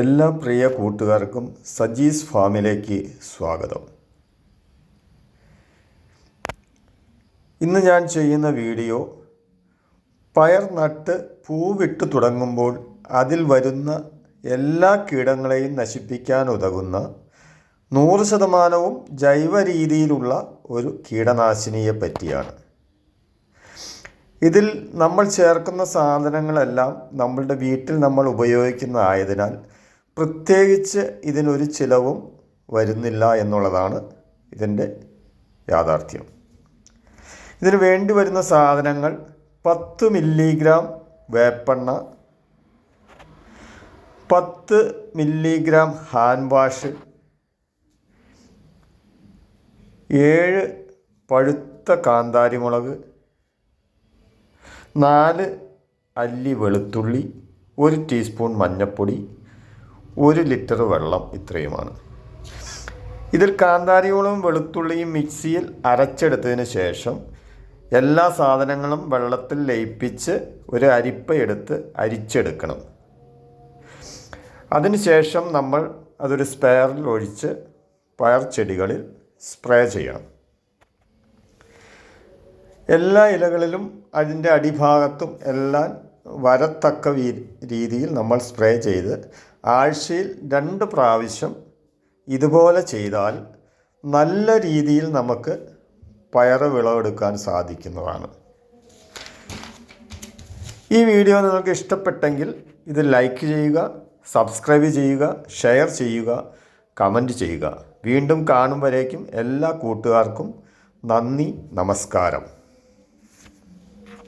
എല്ലാ പ്രിയ കൂട്ടുകാർക്കും സജീസ് ഫാമിലേക്ക് സ്വാഗതം. ഇന്ന് ഞാൻ ചെയ്യുന്ന വീഡിയോ പയർ നട്ട് പൂവിട്ട് തുടങ്ങുമ്പോൾ അതിൽ വരുന്ന എല്ലാ കീടങ്ങളെയും നശിപ്പിക്കാൻ ഉതകുന്ന നൂറ് ശതമാനവും ജൈവ രീതിയിലുള്ള ഒരു കീടനാശിനിയെ പറ്റിയാണ്. ഇതിൽ നമ്മൾ ചേർക്കുന്ന സാധനങ്ങളെല്ലാം നമ്മളുടെ വീട്ടിൽ നമ്മൾ ഉപയോഗിക്കുന്ന ഉപയോഗിക്കുന്നതായതിനാൽ പ്രത്യേകിച്ച് ഇതിനൊരു ചിലവും വരുന്നില്ല എന്നുള്ളതാണ് ഇതിന്റെ യാഥാർത്ഥ്യം. ഇതിന് വേണ്ടി വരുന്ന സാധനങ്ങൾ പത്ത് മില്ലിഗ്രാം വേപ്പെണ്ണ പത്ത് മില്ലിഗ്രാം ഹാൻഡ് വാഷ് ഏഴ് പഴുത്ത കാന്താരിമുളക് നാല് അല്ലി വെളുത്തുള്ളി ഒരു ടീസ്പൂൺ മഞ്ഞൾപ്പൊടി ഒരു ലിറ്റർ വെള്ളം ഇത്രയുമാണ്. ഇതിൽ കാന്താരിയോളം വെളുത്തുള്ളിയും മിക്സിയിൽ അരച്ചെടുത്തതിന് ശേഷം എല്ലാ സാധനങ്ങളും വെള്ളത്തിൽ ലയിപ്പിച്ച് ഒരു അരിപ്പ എടുത്ത് അരിച്ചെടുക്കണം. അതിനുശേഷം നമ്മൾ അതൊരു സ്പെയറിൽ ഒഴിച്ച് പയർ ചെടികളിൽ സ്പ്രേ ചെയ്യണം. എല്ലാ ഇലകളിലും അതിന്റെ അടിഭാഗത്തും എല്ലാം വരത്തക്ക രീതിയിൽ നമ്മൾ സ്പ്രേ ചെയ്ത് ആഴ്ചയിൽ രണ്ട് പ്രാവശ്യം ഇതുപോലെ ചെയ്താൽ നല്ല രീതിയിൽ നമുക്ക് പയർ വിളവെടുക്കാൻ സാധിക്കുന്നതാണ്. ഈ വീഡിയോ നിങ്ങൾക്ക് ഇഷ്ടപ്പെട്ടെങ്കിൽ ഇത് ലൈക്ക് ചെയ്യുക സബ്സ്ക്രൈബ് ചെയ്യുക ഷെയർ ചെയ്യുക കമന്റ് ചെയ്യുക. വീണ്ടും കാണും വരേക്കും എല്ലാ കൂട്ടുകാർക്കും നന്ദി നമസ്കാരം.